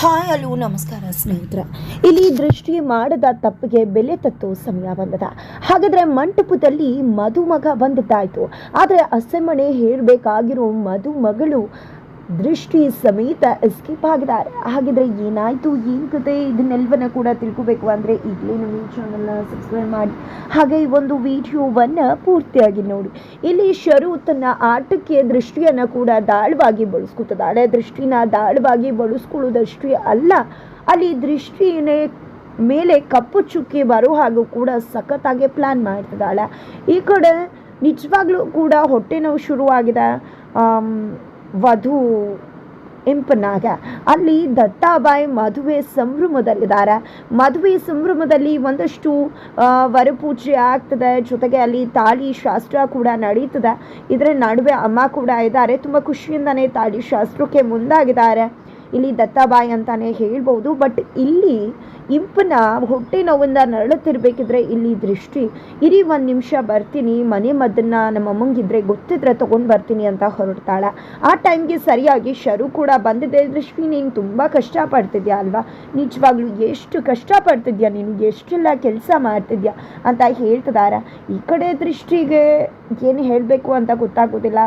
Hi hello ನಮಸ್ಕಾರ ಸ್ನೇಹಿತರ. ಇಲ್ಲಿ ದೃಷ್ಟಿ ಮಾಡದ ತಪ್ಪಿಗೆ ಬೆಲೆ ತತ್ತು ಸಮಯ ಬಂದದ. ಹಾಗಾದ್ರೆ ಮಂಟಪದಲ್ಲಿ ಮಧುಮಗ ಬಂದಿದ್ದಾಯ್ತು. ಆದರೆ ಅಸೆಮಣೆ ಹೇಳಬೇಕಾಗಿರೋ ಮದುಮಗಳು ದೃಷ್ಟಿ ಸಮೇತ ಎಸ್ಕೇಪ್ ಆಗಿದ್ದಾರೆ. ಹಾಗಿದ್ರೆ ಏನಾಯ್ತು? ಏನು ಕತೆ? ಇದನ್ನೆಲ್ವನ್ನ ಕೂಡ ತಿಳ್ಕೋಬೇಕು ಅಂದರೆ ಈಗಲೇ ನಮ್ಮ ಈ ಚಾನಲ್ನ ಸಬ್ಸ್ಕ್ರೈಬ್ ಮಾಡಿ. ಹಾಗೆ ಈ ಒಂದು ವಿಡಿಯೋವನ್ನ ಪೂರ್ತಿಯಾಗಿ ನೋಡಿ. ಇಲ್ಲಿ ಶರು ತನ್ನ ಆಟಕ್ಕೆ ದೃಷ್ಟಿಯನ್ನು ಕೂಡ ದಾಳವಾಗಿ ಬಳಸ್ಕೊತಿದ್ದಾಳೆ ದೃಷ್ಟಿನ ದಾಳವಾಗಿ ಬಳಸ್ಕೊಳ್ಳೋದಷ್ಟೇ ಅಲ್ಲ. ಅಲ್ಲಿ ದೃಷ್ಟಿನೇ ಮೇಲೆ ಕಪ್ಪು ಚುಕ್ಕಿ ಬರೋ ಹಾಗೂ ಕೂಡ ಸಖತ್ತಾಗಿ ಪ್ಲಾನ್ ಮಾಡ್ತಿದ್ದಾಳೆ. ಈ ಕಡೆ ನಿಜವಾಗ್ಲೂ ಕೂಡ ಹೊಟ್ಟೆ ನೋವು ಶುರುವಾಗಿದೆ. ವಧು ಇಂಪನಾಗ. ಅಲ್ಲಿ ದತ್ತಾಬಾಯಿ ಮದುವೆ ಸಂಭ್ರಮದಲ್ಲಿದ್ದಾರೆ. ಮದುವೆ ಸಂಭ್ರಮದಲ್ಲಿ ಒಂದಷ್ಟು ವರಪೂಜೆ ಆಗ್ತದೆ. ಜೊತೆಗೆ ಅಲ್ಲಿ ತಾಳಿ ಶಾಸ್ತ್ರ ಕೂಡ ನಡೀತದೆ. ಇದರ ನಡುವೆ ಅಮ್ಮ ಕೂಡ ಇದ್ದಾರೆ. ತುಂಬ ಖುಷಿಯಿಂದನೇ ತಾಳಿ ಶಾಸ್ತ್ರಕ್ಕೆ ಮುಂದಾಗಿದ್ದಾರೆ. ಇಲ್ಲಿ ದತ್ತಾಬಾಯಿ ಅಂತಾನೆ ಹೇಳ್ಬೋದು. ಬಟ್ ಇಲ್ಲಿ ಇಂಪನ ಹೊಟ್ಟೆ ನೋವಿಂದ ನರಳುತ್ತಿರ್ಬೇಕಿದ್ರೆ ಇಲ್ಲಿ ದೃಷ್ಟಿ. ಇರಿ ಒಂದು ನಿಮಿಷ ಬರ್ತೀನಿ, ಮನೆ ಮದ್ದನ್ನ ನಮ್ಮ ಅಮ್ಮಂಗಿದ್ರೆ ಗೊತ್ತಿದ್ರೆ ತೊಗೊಂಡು ಬರ್ತೀನಿ ಅಂತ ಹೊರಡ್ತಾಳೆ. ಆ ಟೈಮ್ಗೆ ಸರಿಯಾಗಿ ಶರು ಕೂಡ ಬಂದಿದೆ. ದೃಷ್ಟಿ, ನೀನು ತುಂಬ ಕಷ್ಟಪಡ್ತಿದ್ಯಾ ಅಲ್ವಾ? ನಿಜವಾಗ್ಲೂ ಎಷ್ಟು ಕಷ್ಟಪಡ್ತಿದ್ಯಾ? ನೀನು ಎಷ್ಟೆಲ್ಲ ಕೆಲಸ ಮಾಡ್ತಿದ್ಯಾ? ಅಂತ ಹೇಳ್ತಿದ್ದಾರೆ ಈ ಕಡೆ ದೃಷ್ಟಿಗೆ ಏನು ಹೇಳಬೇಕು ಅಂತ ಗೊತ್ತಾಗೋದಿಲ್ಲ.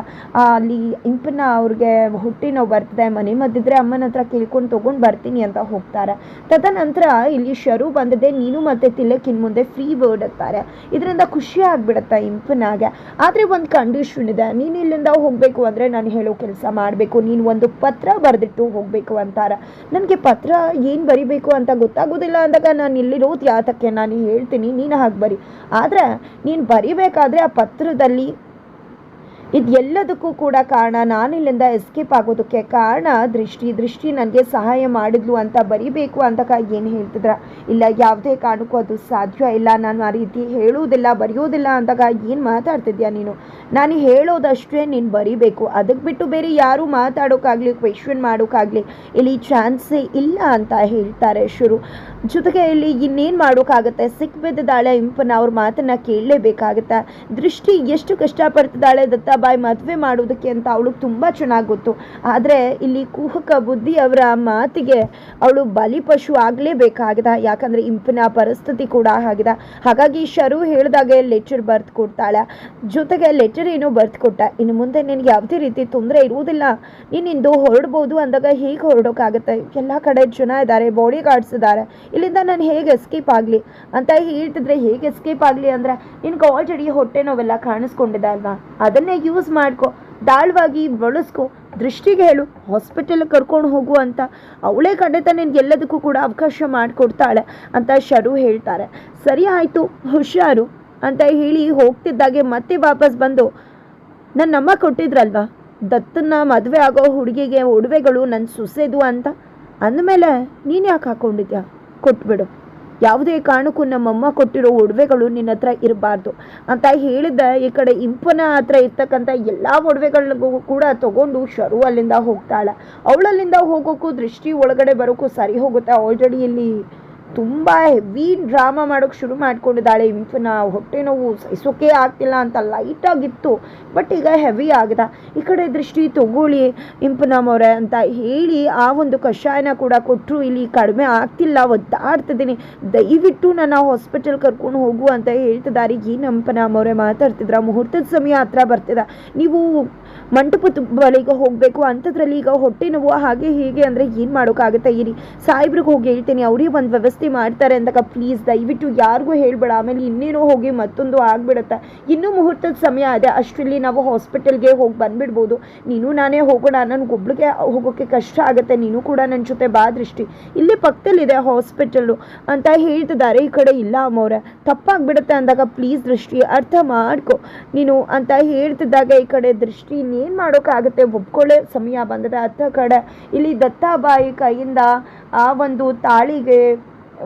ಅಲ್ಲಿ ಇಂಪನ ಅವ್ರಿಗೆ ಹುಟ್ಟಿ ನಾವು ಬರ್ತದೆ, ಮನೆ ಮದ್ದಿದ್ರೆ ಅಮ್ಮನ ಹತ್ರ ಕೇಳ್ಕೊಂಡು ತೊಗೊಂಡು ಬರ್ತೀನಿ ಅಂತ ಹೋಗ್ತಾರೆ. ತದನಂತರ ಇಲ್ಲಿ ಶರು ಬಂದದೆ, ನೀನು ಮತ್ತೆ ತಿಲಕಿನ ಮುಂದೆ ಫ್ರೀ ವರ್ಡ್ ಅಂತಾರೆ. ಇದರಿಂದ ಖುಷಿ ಆಗ್ಬಿಡುತ್ತೆ ಇಂಪನಾಗೆ ಆದರೆ ಒಂದು ಕಂಡೀಷನ್ ಇದೆ, ನೀನು ಇಲ್ಲಿಂದ ಹೋಗಬೇಕು ಅಂದರೆ ನಾನು ಹೇಳೋ ಕೆಲಸ ಮಾಡಬೇಕು, ನೀನು ಒಂದು ಪತ್ರ ಬರೆದಿಟ್ಟು ಹೋಗಬೇಕು ಅಂತಾರೆ. ನನಗೆ ಪತ್ರ ಏನು ಬರಿಬೇಕು ಅಂತ ಗೊತ್ತಾಗೋದಿಲ್ಲ ಅಂದಾಗ ನಾನು ಇಲ್ಲಿರೋದು ಯಾತಕ್ಕೆ ನಾನು ಹೇಳ್ತೀನಿ, ನೀನು ಹಾಗೆ ಬರಿ. ಆದರೆ ನೀನು ಬರಿಬೇಕಾದ್ರೆ ಆ ಪತ್ರದಲ್ಲಿ ಇದು ಎಲ್ಲದಕ್ಕೂ ಕೂಡ ಕಾರಣ ನಾನು ಇಲ್ಲಿಂದ ಎಸ್ಕೇಪ್ ಆಗೋದಕ್ಕೆ ಕಾರಣ ದೃಷ್ಟಿ. ದೃಷ್ಟಿ ನನಗೆ ಸಹಾಯ ಮಾಡಿದ್ಲು ಅಂತ ಬರಿಬೇಕು ಅಂತ ಏನು ಹೇಳ್ತಿದ್ರ? ಇಲ್ಲ, ಯಾವುದೇ ಕಾರಣಕ್ಕೂ ಅದು ಸಾಧ್ಯ ಇಲ್ಲ. ನಾನು ಆ ರೀತಿ ಹೇಳುವುದಿಲ್ಲ, ಬರೆಯೋದಿಲ್ಲ ಅಂದಾಗ ಏನು ಮಾತಾಡ್ತಿದ್ಯಾ ನೀನು? ನಾನು ಹೇಳೋದಷ್ಟೇ ನೀನು ಬರಿಬೇಕು. ಅದಕ್ಕೆ ಬಿಟ್ಟು ಬೇರೆ ಯಾರು ಮಾತಾಡೋಕ್ಕಾಗಲಿ ಕ್ವೆಶನ್ ಮಾಡೋಕ್ಕಾಗಲಿ ಇಲ್ಲಿ ಚಾನ್ಸೇ ಇಲ್ಲ ಅಂತ ಹೇಳ್ತಾರೆ ಶುರು. ಜೊತೆಗೆ ಇಲ್ಲಿ ಇನ್ನೇನು ಮಾಡೋಕ್ಕಾಗತ್ತೆ ಸಿಕ್ಬಿದ್ದಾಳೆ ಇಂಪನ, ಅವ್ರ ಮಾತನ್ನು ಕೇಳಲೇಬೇಕಾಗುತ್ತೆ. ದೃಷ್ಟಿ ಎಷ್ಟು ಕಷ್ಟಪಡ್ತಿದ್ದಾಳೆ ದತ್ತಾಬಾಯಿ ಮದುವೆ ಮಾಡೋದಕ್ಕೆ ಅಂತ ಅವಳು ತುಂಬ ಚೆನ್ನಾಗಿ ಗೊತ್ತು. ಆದರೆ ಇಲ್ಲಿ ಕುಹಕ ಬುದ್ಧಿ ಅವರ ಮಾತಿಗೆ ಅವಳು ಬಲಿಪಶು ಆಗಲೇಬೇಕಾಗಿದೆ. ಯಾಕಂದರೆ ಇಂಪಿನ ಪರಿಸ್ಥಿತಿ ಕೂಡ ಆಗಿದೆ. ಹಾಗಾಗಿ ಶರು ಹೇಳಿದಾಗೆ ಲೆಟರ್ ಬರೆದು ಕೊಡ್ತಾಳೆ. ಜೊತೆಗೆ ಲೆಟರ್ ಏನೋ ಬರೆದು ಕೊಟ್ಟ. ಇನ್ನು ಮುಂದೆ ನಿನಗೆ ಯಾವುದೇ ರೀತಿ ತೊಂದರೆ ಇರುವುದಿಲ್ಲ. ನೀನಿಂದು ಹೊರಡ್ಬೋದು ಅಂದಾಗ ಹೇಗೆ ಹೊರಡೋಕ್ಕಾಗುತ್ತೆ ಎಲ್ಲ ಕಡೆ ಜನ ಇದ್ದಾರೆ ಬಾಡಿ ಗಾರ್ಡ್ಸ್ ಇದ್ದಾರೆ ಇಲ್ಲಿಂದ ನಾನು ಹೇಗೆ ಎಸ್ಕೇಪ್ ಆಗಲಿ? ಅಂತ ಹೇಳ್ತಿದ್ರೆ ಹೇಗೆ ಎಸ್ಕೇಪ್ ಆಗಲಿ ಅಂದರೆ ನಿನಗೆ ಆಲ್ರೆಡಿ ಹೊಟ್ಟೆ ನೋವೆಲ್ಲ ಕಾಣಿಸ್ಕೊಂಡಿದೆ ಅಲ್ವಾ? ಅದನ್ನೇ ಯೂಸ್ ಮಾಡ್ಕೊ, ದಾಳವಾಗಿ ಬಳಸ್ಕೊ, ದೃಷ್ಟಿಗೆ ಹೇಳು ಹಾಸ್ಪಿಟಲ್ ಕರ್ಕೊಂಡು ಹೋಗು ಅಂತ ಅವಳೇ ಕಂಡೆ ನಿನ್ಗೆ ಎಲ್ಲದಕ್ಕೂ ಕೂಡ ಅವಕಾಶ ಮಾಡಿಕೊಡ್ತಾಳೆ ಅಂತ ಶರು ಹೇಳ್ತಾರೆ. ಸರಿ ಆಯಿತು, ಹುಷಾರು ಅಂತ ಹೇಳಿ ಹೋಗ್ತಿದ್ದಾಗೆ ಮತ್ತೆ ವಾಪಸ್ ಬಂದು ನನ್ನ ಅಮ್ಮ ಕೊಟ್ಟಿದ್ರಲ್ವಾ? ದತ್ತನ್ನ ಮದುವೆ ಆಗೋ ಹುಡುಗಿಗೆ ಒಡವೆಗಳು ನನ್ನ ಸುಸೆದು ಅಂತ? ಅಂದಮೇಲೆ ನೀನು ಯಾಕೆ ಹಾಕ್ಕೊಂಡಿದ್ಯಾ ಕೊಟ್ಬಿಡು. ಯಾವುದೇ ಕಾರಣಕ್ಕೂ ನಮ್ಮಮ್ಮ ಕೊಟ್ಟಿರೋ ಒಡವೆಗಳು ನಿನ್ನ ಹತ್ರ ಇರಬಾರ್ದು. ಅಂತ ಹೇಳಿದ ಈ ಕಡೆ ಇಂಪನ ಹತ್ರ ಇರ್ತಕ್ಕಂಥ ಎಲ್ಲ ಒಡವೆಗಳಿಗೂ ಕೂಡ ತಗೊಂಡು ಶರು ಅಲ್ಲಿಂದ ಹೋಗ್ತಾಳೆ. ಅವಳಲ್ಲಿಂದ ಹೋಗೋಕ್ಕೂ ದೃಷ್ಟಿ ಒಳಗಡೆ ಬರೋಕ್ಕೂ ಸರಿ ಹೋಗುತ್ತೆ. ಆಲ್ರೆಡಿ ಇಲ್ಲಿ ತುಂಬ ಹೆವಿ ಡ್ರಾಮಾ ಮಾಡೋಕೆ ಶುರು ಮಾಡ್ಕೊಂಡಿದ್ದಾಳೆ. ಇಂಫಿನ ಹೊಟ್ಟೆ ನೋವು ಸಹಿಸೋಕೆ ಆಗ್ತಿಲ್ಲ ಅಂತ ಲೈಟಾಗಿತ್ತು ಬಟ್ ಈಗ ಹೆವಿ ಆಗಿದೆ. ಈ ಕಡೆ ದೃಷ್ಟಿ ತಗೊಳ್ಳಿ ಇಂಪನಮ್ಮವ್ರೆ ಅಂತ ಹೇಳಿ ಆ ಒಂದು ಕಷಾಯನ ಕೂಡ ಕೊಟ್ಟರು ಇಲ್ಲಿ ಕಡಿಮೆ ಆಗ್ತಿಲ್ಲ. ಒದ್ದಾಡ್ತಿದ್ದೀನಿ. ದಯವಿಟ್ಟು ನನ್ನ ಹಾಸ್ಪಿಟಲ್ ಕರ್ಕೊಂಡು ಹೋಗು ಅಂತ ಹೇಳ್ತಿದ್ದಾರೆ. ಏನು ಮೊರೆ ಮಾತಾಡ್ತಿದ್ರ, ಮುಹೂರ್ತದ ಸಮಯ ಹತ್ರ ಬರ್ತಿದೆ. ನೀವು ಮಂಟಪದ ಬಳಿಗೆ ಹೋಗಬೇಕು. ಅಂಥದ್ರಲ್ಲಿ ಈಗ ಹೊಟ್ಟೆ ನೋವು ಹಾಗೆ ಹೀಗೆ ಅಂದರೆ ಏನು ಮಾಡೋಕ್ಕಾಗುತ್ತೆ? ಇರಿ. ಸಾಹೇಬ್ರಿಗೆ ಹೋಗಿ ಹೇಳ್ತೀನಿ. ಅವ್ರಿಗೆ ಒಂದು ವ್ಯವಸ್ಥೆ ಮಾಡ್ತಾರೆ ಅಂದಾಗ ಪ್ಲೀಸ್ ದಯವಿಟ್ಟು ಯಾರಿಗೂ ಹೇಳ್ಬೇಡ. ಆಮೇಲೆ ಇನ್ನೇನೋ ಹೋಗಿ ಮತ್ತೊಂದು ಆಗ್ಬಿಡುತ್ತೆ. ಇನ್ನೂ ಮುಹೂರ್ತದ ಸಮಯ ಇದೆ. ಅಷ್ಟರಲ್ಲಿ ನಾವು ಹಾಸ್ಪಿಟಲ್ಗೆ ಹೋಗಿ ಬಂದ್ಬಿಡ್ಬೋದು. ನೀನು ನಾನೇ ಹೋಗೋಣ. ನನಗೊಬ್ಳಿಗೆ ಹೋಗೋಕ್ಕೆ ಕಷ್ಟ ಆಗುತ್ತೆ. ನೀನು ಕೂಡ ನನ್ನ ಜೊತೆ ಬಾ ದೃಷ್ಟಿ. ಇಲ್ಲಿ ಪಕ್ಕದಲ್ಲಿದೆ ಹಾಸ್ಪಿಟಲ್ಲು ಅಂತ ಹೇಳ್ತಿದ್ದಾರೆ. ಈ ಕಡೆ ಇಲ್ಲ ಅಮ್ಮವ್ರೆ. ತಪ್ಪಾಗ್ಬಿಡುತ್ತೆ ಅಂದಾಗ ಪ್ಲೀಸ್ ದೃಷ್ಟಿ, ಅರ್ಥ ಮಾಡ್ಕೊ. ನೀನು ಅಂತ ಹೇಳ್ತಿದ್ದಾಗ ಈ ಕಡೆ ದೃಷ್ಟಿ, ಇನ್ನೇನು ಮಾಡೋಕ್ಕಾಗುತ್ತೆ ಒಪ್ಕೊಳ್ಳೋ ಸಮಯ ಬಂದರೆ ಅತ್ತ ಕಡೆ ಇಲ್ಲಿ ದತ್ತಾಬಾಯಿ ಕೈಯಿಂದ ಆ ಒಂದು ತಾಳಿಗೆ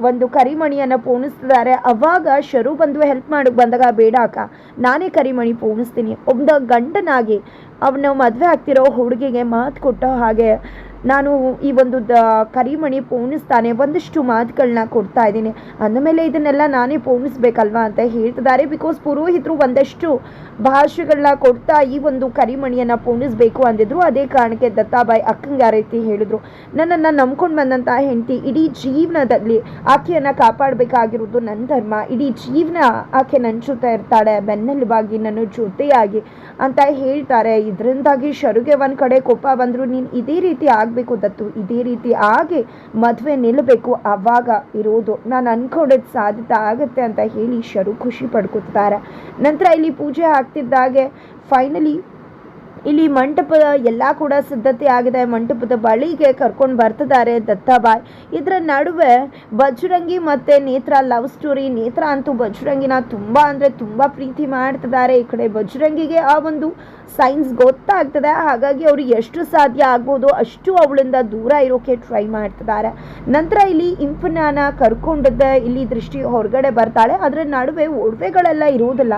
ಒಂದು ಕರಿಮಣಿಯನ್ನು ಪೋಣಿಸ್ತಿದ್ದಾರೆ. ಅವಾಗ ಶರು ಬಂದು ಹೆಲ್ಪ್ ಮಾಡಕ್ಕೆ ಬಂದಾಗ, ಬೇಡ ಅಕ್ಕ, ನಾನೇ ಕರಿಮಣಿ ಪೋಣಿಸ್ತೀನಿ. ಒಬ್ಬ ಗಂಡನಾಗಿ ಅವನು ಮದುವೆ ಆಗ್ತಿರೋ ಹುಡುಗಿಗೆ ಮಾತು ಕೊಟ್ಟ ಹಾಗೆ ನಾನು ಈ ಒಂದು ದ ಕರಿಮಣಿ ಪೋಣಿಸ್ತಾನೆ, ಒಂದಷ್ಟು ಮಾತುಗಳನ್ನ ಕೊಡ್ತಾ ಇದ್ದೀನಿ. ಅಂದಮೇಲೆ ಇದನ್ನೆಲ್ಲ ನಾನೇ ಪೋಣಿಸ್ಬೇಕಲ್ವಾ ಅಂತ ಹೇಳ್ತಿದ್ದಾರೆ. ಬಿಕಾಸ್ ಪುರೋಹಿತರು ಒಂದಷ್ಟು ಭಾಷೆಗಳನ್ನ ಕೊಡ್ತಾ ಈ ಒಂದು ಕರಿಮಣಿಯನ್ನು ಪೋಣಿಸ್ಬೇಕು ಅಂದಿದ್ರು. ಅದೇ ಕಾರಣಕ್ಕೆ ದತ್ತಾಬಾಯಿ ಅಕ್ಕಂಗೆ ರೀತಿ ಹೇಳಿದ್ರು. ನನ್ನನ್ನು ನಂಬ್ಕೊಂಡು ಬಂದಂಥ ಹೆಂಡತಿ ಇಡೀ ಜೀವನದಲ್ಲಿ ಆಕೆಯನ್ನು ಕಾಪಾಡಬೇಕಾಗಿರೋದು ನನ್ನ ಧರ್ಮ. ಇಡೀ ಜೀವನ ಆಕೆ ನನ್ನ ಇರ್ತಾಳೆ, ಬೆನ್ನೆಲುಬಾಗಿ ನನ್ನ ಜೊತೆಯಾಗಿ ಅಂತ ಹೇಳ್ತಾರೆ. ಇದರಿಂದಾಗಿ ಶರುಗೆ ಒಂದು ಕಡೆ ಕೋಪ ಬಂದರು. ನೀನು ಇದೇ ರೀತಿ ಆಗಬೇಕು ದತ್ತು. ಇದೇ ರೀತಿ ಆಗಿ ಮದುವೆ ನಿಲ್ಲಬೇಕು. ಅವಾಗ ಇರೋದು ನಾನು ಅನ್ಕೊಂಡಿದ್ದು ಸಾಧ್ಯತೆ ಆಗುತ್ತೆ ಅಂತ ಹೇಳಿ ಶರು ಖುಷಿ ಪಡ್ಕೊತಾರೆ. ನಂತರ ಇಲ್ಲಿ ಪೂಜೆ ಆಗ್ತಿದ್ದಾಗೆ ಫೈನಲಿ ಇಲ್ಲಿ ಮಂಟಪದ ಎಲ್ಲ ಕೂಡ ಸಿದ್ಧತೆ ಆಗಿದೆ. ಮಂಟಪದ ಬಳಿಗೆ ಕರ್ಕೊಂಡು ಬರ್ತಿದ್ದಾರೆ ದತ್ತಾಬಾಯ್. ಇದರ ನಡುವೆ ಬಜರಂಗಿ ಮತ್ತು ನೇತ್ರ ಲವ್ ಸ್ಟೋರಿ ನೇತ್ರ ಅಂತೂ ಬಜರಂಗಿನ ತುಂಬ ಅಂದರೆ ತುಂಬ ಪ್ರೀತಿ ಮಾಡ್ತಿದ್ದಾರೆ. ಈ ಕಡೆ ಬಜರಂಗಿಗೆ ಆ ಒಂದು ಸೈನ್ಸ್ ಗೊತ್ತಾಗ್ತದೆ, ಹಾಗಾಗಿ ಅವ್ರು ಎಷ್ಟು ಸಾಧ್ಯ ಆಗ್ಬೋದು, ಅಷ್ಟು ಅವಳಿಂದ ದೂರ ಇರೋಕೆ ಟ್ರೈ ಮಾಡ್ತಿದ್ದಾರೆ. ನಂತರ ಇಲ್ಲಿ ಇಂಫನಾನ ಕರ್ಕೊಂಡಿದ್ದೆ ಇಲ್ಲಿ ದೃಷ್ಟಿ ಹೊರಗಡೆ ಬರ್ತಾಳೆ ಅದರ ನಡುವೆ ಒಡವೆಗಳೆಲ್ಲ ಇರುವುದಿಲ್ಲ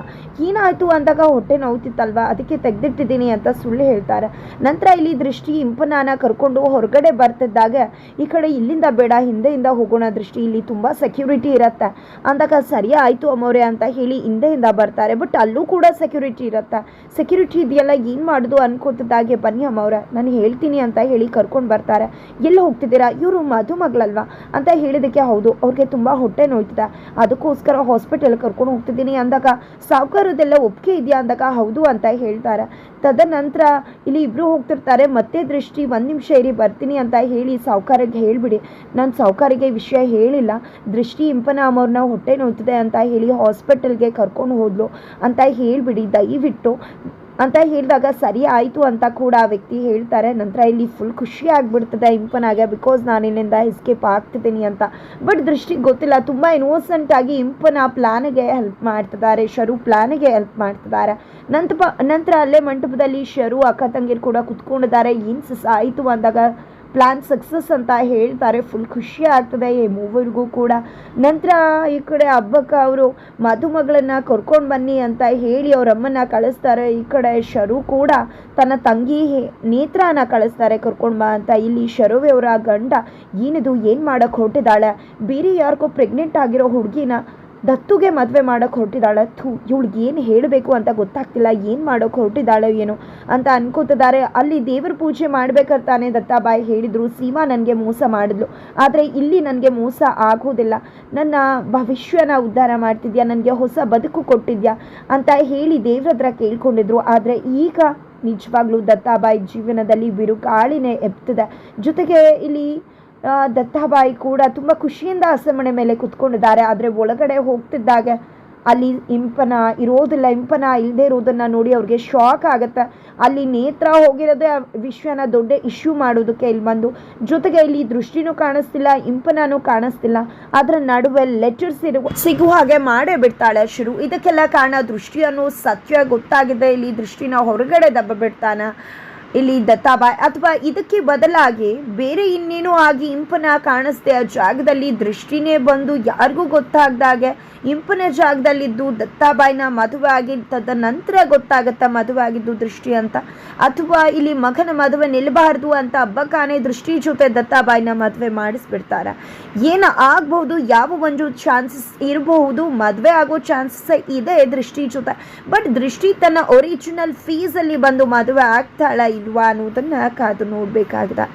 ಏನಾಯಿತು ಅಂದಾಗ ಹೊಟ್ಟೆ ನೋವುತ್ತಿತ್ತಲ್ವ ಅದಕ್ಕೆ ತೆಗೆದಿಟ್ಟಿದ್ದೀನಿ ಅಂತ ಸುಳ್ಳು ಹೇಳ್ತಾರೆ. ನಂತರ ಇಲ್ಲಿ ದೃಷ್ಟಿ ಇಂಪನಾನ ಕರ್ಕೊಂಡು ಹೊರಗಡೆ ಬರ್ತಿದ್ದಾಗ, ಈ ಕಡೆ ಇಲ್ಲಿಂದ ಬೇಡ, ಹಿಂದೆಯಿಂದ ಹೋಗೋಣ ದೃಷ್ಟಿ, ಇಲ್ಲಿ ತುಂಬ ಸೆಕ್ಯೂರಿಟಿ ಇರತ್ತೆ. ಅಂದಾಗ ಸರಿ ಆಯಿತು ಅಮ್ಮವ್ರೆ ಅಂತ ಹೇಳಿ ಹಿಂದೆಯಿಂದ ಬರ್ತಾರೆ ಬಟ್ ಅಲ್ಲೂ ಕೂಡ ಸೆಕ್ಯೂರಿಟಿ ಇರುತ್ತೆ. ಸೆಕ್ಯೂರಿಟಿ ಇದೆಯಲ್ಲ ಏನು ಮಾಡೋದು ಅನ್ಕೋತಿದ್ದಾಗೆ ಬನ್ನಿ ಅಮ್ಮವ್ರೆ ನಾನು ಹೇಳ್ತೀನಿ ಅಂತ ಹೇಳಿ ಕರ್ಕೊಂಡು ಬರ್ತಾರೆ. ಎಲ್ಲಿ ಹೋಗ್ತಿದ್ದೀರಾ? ಇವರು ಮದುಮಗಳಲ್ವಾ ಅಂತ ಹೇಳಿದಕ್ಕೆ ಹೌದು. ಅವ್ರಿಗೆ ತುಂಬ ಹೊಟ್ಟೆ ನೋಯ್ತಿದೆ. ಅದಕ್ಕೋಸ್ಕರ ಹಾಸ್ಪಿಟಲ್ ಕರ್ಕೊಂಡು ಹೋಗ್ತಿದ್ದೀನಿ ಅಂದಾಗ, ಸಾವುಕಾರದೆಲ್ಲ ಒಪ್ಪಿಗೆ ಇದೆಯಾ ಅಂದಾಗ ಹೌದು ಅಂತ ಹೇಳ್ತಾರೆ. ತದನಂತರ ಇಲ್ಲಿ ಇಬ್ಬರು ಹೋಗ್ತಿರ್ತಾರೆ. ಮತ್ತೆ ದೃಷ್ಟಿ, ಒಂದು ನಿಮಿಷ ಇರಿ, ಬರ್ತೀನಿ ಅಂತ ಹೇಳಿ ಸಾವುಕಾರಿಗೆ ಹೇಳಿಬಿಡಿ. ನಾನು ಸಾವುಕಾರಿಗೆ ವಿಷಯ ಹೇಳಿಲ್ಲ. ದೃಷ್ಟಿ ಇಂಪನ ಅಮ್ಮವ್ರನ್ನ ಹೊಟ್ಟೆ ನೋಯ್ತಿದೆ ಅಂತ ಹೇಳಿ ಹಾಸ್ಪಿಟಲ್ಗೆ ಕರ್ಕೊಂಡು ಹೋದ್ಲು ಅಂತ ಹೇಳಿಬಿಡಿ. ದಯವಿಟ್ಟು ಅಂತ ಹೇಳಿದಾಗ ಸರಿ ಆಯಿತು ಅಂತ ಕೂಡ ಆ ವ್ಯಕ್ತಿ ಹೇಳ್ತಾರೆ. ನಂತರ ಇಲ್ಲಿ ಫುಲ್ ಖುಷಿ ಆಗಿಬಿಡ್ತದೆ ಇಂಪನಾಗೆ ಬಿಕಾಸ್ ನಾನು ಇಲ್ಲಿಂದ ಎಸ್ಕೇಪ್ ಆಗ್ತಿದ್ದೀನಿ ಅಂತ. ಬಟ್ ದೃಷ್ಟಿಗೆ ಗೊತ್ತಿಲ್ಲ, ತುಂಬ ಇನ್ನೋಸೆಂಟ್ ಆಗಿ ಇಂಪನ ಪ್ಲಾನಿಗೆ ಹೆಲ್ಪ್ ಮಾಡ್ತಿದ್ದಾರೆ, ಶರು ಪ್ಲ್ಯಾನಿಗೆ ಹೆಲ್ಪ್ ಮಾಡ್ತಿದ್ದಾರೆ. ನಂತರ ನಂತರ ಅಲ್ಲೇ ಮಂಟಪದಲ್ಲಿ ಶರು, ಅಕ್ಕ, ತಂಗಿರು ಕೂಡ ಕುತ್ಕೊಂಡಿದ್ದಾರೆ. ಏನು ಆಯಿತು ಅಂದಾಗ ಪ್ಲ್ಯಾನ್ ಸಕ್ಸಸ್ ಅಂತ ಹೇಳ್ತಾರೆ. ಫುಲ್ ಖುಷಿ ಆಗ್ತದೆ. ಈ ಮೂವರಿಗೂ ಕೂಡ. ನಂತರ ಈ ಕಡೆ ಹಬ್ಬಕ್ಕೆ ಅವರು ಮದುಮಗಳನ್ನ ಕರ್ಕೊಂಡು ಬನ್ನಿ ಅಂತ ಹೇಳಿ ಅವ್ರ ಅಮ್ಮನ ಕಳಿಸ್ತಾರೆ. ಈ ಕಡೆ ಶರು ಕೂಡ ತನ್ನ ತಂಗಿ ನೇತ್ರನ ಕಳಿಸ್ತಾರೆ. ಕರ್ಕೊಂಡು ಬಾ ಅಂತ. ಇಲ್ಲಿ ಶರುವೆ ಅವರ ಗಂಡ, ಏನಿದು, ಏನು ಮಾಡಕ್ಕೆ ಹೊರಟಿದ್ದಾಳೆ? ಬೇರೆ ಯಾರಿಗೋ ಪ್ರೆಗ್ನೆಂಟ್ ಆಗಿರೋ ಹುಡುಗಿನ ದತ್ತುಗೆ ಮದುವೆ ಮಾಡೋಕೆ ಹೊರಟಿದ್ದಾಳೆ. ಥೂ ಇವಳಿಗೆ ಏನು ಹೇಳಬೇಕು ಅಂತ ಗೊತ್ತಾಗ್ತಿಲ್ಲ. ಏನು ಮಾಡೋಕೆ ಹೊರಟಿದ್ದಾಳೆ ಏನು ಅಂತ ಅನ್ಕೋತಿದ್ದಾರೆ. ಅಲ್ಲಿ ದೇವ್ರ ಪೂಜೆ ಮಾಡಬೇಕಂತಾನೆ ದತ್ತಾಬಾಯಿ ಹೇಳಿದರು. ಸೀಮಾ ನನಗೆ ಮೋಸ ಮಾಡಿದ್ಲು. ಆದರೆ ಇಲ್ಲಿ ನನಗೆ ಮೋಸ ಆಗೋದಿಲ್ಲ. ನನ್ನ ಭವಿಷ್ಯನ ಉದ್ಧಾರ ಮಾಡ್ತಿದ್ಯಾ? ನನಗೆ ಹೊಸ ಬದುಕು ಕೊಟ್ಟಿದ್ಯಾ? ಅಂತ ಹೇಳಿ ದೇವ್ರ ಹತ್ರ ಕೇಳ್ಕೊಂಡಿದ್ರು. ಆದರೆ ಈಗ ನಿಜವಾಗ್ಲೂ ದತ್ತಾಬಾಯಿ ಜೀವನದಲ್ಲಿ ಬಿರುಗಾಳಿನೇ ಎಪ್ತಿದೆ ಜೊತೆಗೆ ಇಲ್ಲಿ ದತ್ತಾಬಾಯಿ ಕೂಡ ತುಂಬ ಖುಷಿಯಿಂದ ಹಸೆಮಣೆ ಮೇಲೆ ಕುತ್ಕೊಂಡಿದ್ದಾರೆ. ಆದರೆ ಒಳಗಡೆ ಹೋಗ್ತಿದ್ದಾಗ ಅಲ್ಲಿ ಇಂಪನ ಇರೋದಿಲ್ಲ, ಇಂಪನ ಇಲ್ಲದೆ ಇರೋದನ್ನ ನೋಡಿ ಅವ್ರಿಗೆ ಶಾಕ್ ಆಗುತ್ತೆ. ಅಲ್ಲಿ ನೇತ್ರ ಹೋಗಿರೋದೇ ವಿಶ್ವನ ದೊಡ್ಡ ಇಶ್ಯೂ ಮಾಡೋದಕ್ಕೆ ಇಲ್ಲಿ ಬಂದು. ಜೊತೆಗೆ ಇಲ್ಲಿ ದೃಷ್ಟಿನೂ ಕಾಣಿಸ್ತಿಲ್ಲ ಇಂಪನೂ ಕಾಣಿಸ್ತಿಲ್ಲ. ಅದರ ನಡುವೆ ಲೆಟರ್ಸ್ ಇರುವ ಸಿಗುವ ಹಾಗೆ ಮಾಡೇ ಬಿಡ್ತಾಳೆ ಶುರು. ಇದಕ್ಕೆಲ್ಲ ಕಾರಣ ದೃಷ್ಟಿಯನ್ನು ಸತ್ಯ ಗೊತ್ತಾಗಿದೆ. ಇಲ್ಲಿ ದೃಷ್ಟಿನ ಹೊರಗಡೆ ದಬ್ಬ ಬಿಡ್ತಾನೆ. ಇಲ್ಲಿ ದತ್ತಾಬಾಯ್. ಅಥವಾ ಇದಕ್ಕೆ ಬದಲಾಗಿ ಬೇರೆ ಇನ್ನೇನೋ ಆಗಿ ಇಂಪನ ಕಾಣಿಸ್ದೆ ಆ ಜಾಗದಲ್ಲಿ ದೃಷ್ಟಿನೇ ಬಂದು ಯಾರಿಗೂ ಗೊತ್ತಾಗ್ದಾಗೆ ಇಂಪನ ಜಾಗದಲ್ಲಿದ್ದು ದತ್ತಾಬಾಯಿನ ಮದುವೆ ಆಗಿ ತದನಂತರ ಗೊತ್ತಾಗತ್ತಾ ಮದುವೆ ಆಗಿದ್ದು ದೃಷ್ಟಿ ಅಂತ. ಅಥವಾ ಇಲ್ಲಿ ಮಗನ ಮದುವೆ ನಿಲ್ಲಬಾರ್ದು ಅಂತ ಹಬ್ಬಕ್ಕಾನೆ ದೃಷ್ಟಿ ಜೊತೆ ದತ್ತಾಬಾಯಿನ ಮದುವೆ ಮಾಡಿಸ್ಬಿಡ್ತಾರೆ. ಏನು ಆಗ್ಬಹುದು, ಯಾವ ಒಂದು ಚಾನ್ಸಸ್ ಇರಬಹುದು, ಮದುವೆ ಆಗೋ ಚಾನ್ಸಸ್ ಇದೆ ದೃಷ್ಟಿ ಜೊತೆ. ಬಟ್ ದೃಷ್ಟಿ ತನ್ನ ಒರಿಜಿನಲ್ ಫೀಸಲ್ಲಿ ಬಂದು ಮದುವೆ ಆಗ್ತಾಳ ಇಲ್ವಾ ಅನ್ನೋದನ್ನ ಕಾದು ನೋಡಬೇಕಾಗಿದೆ.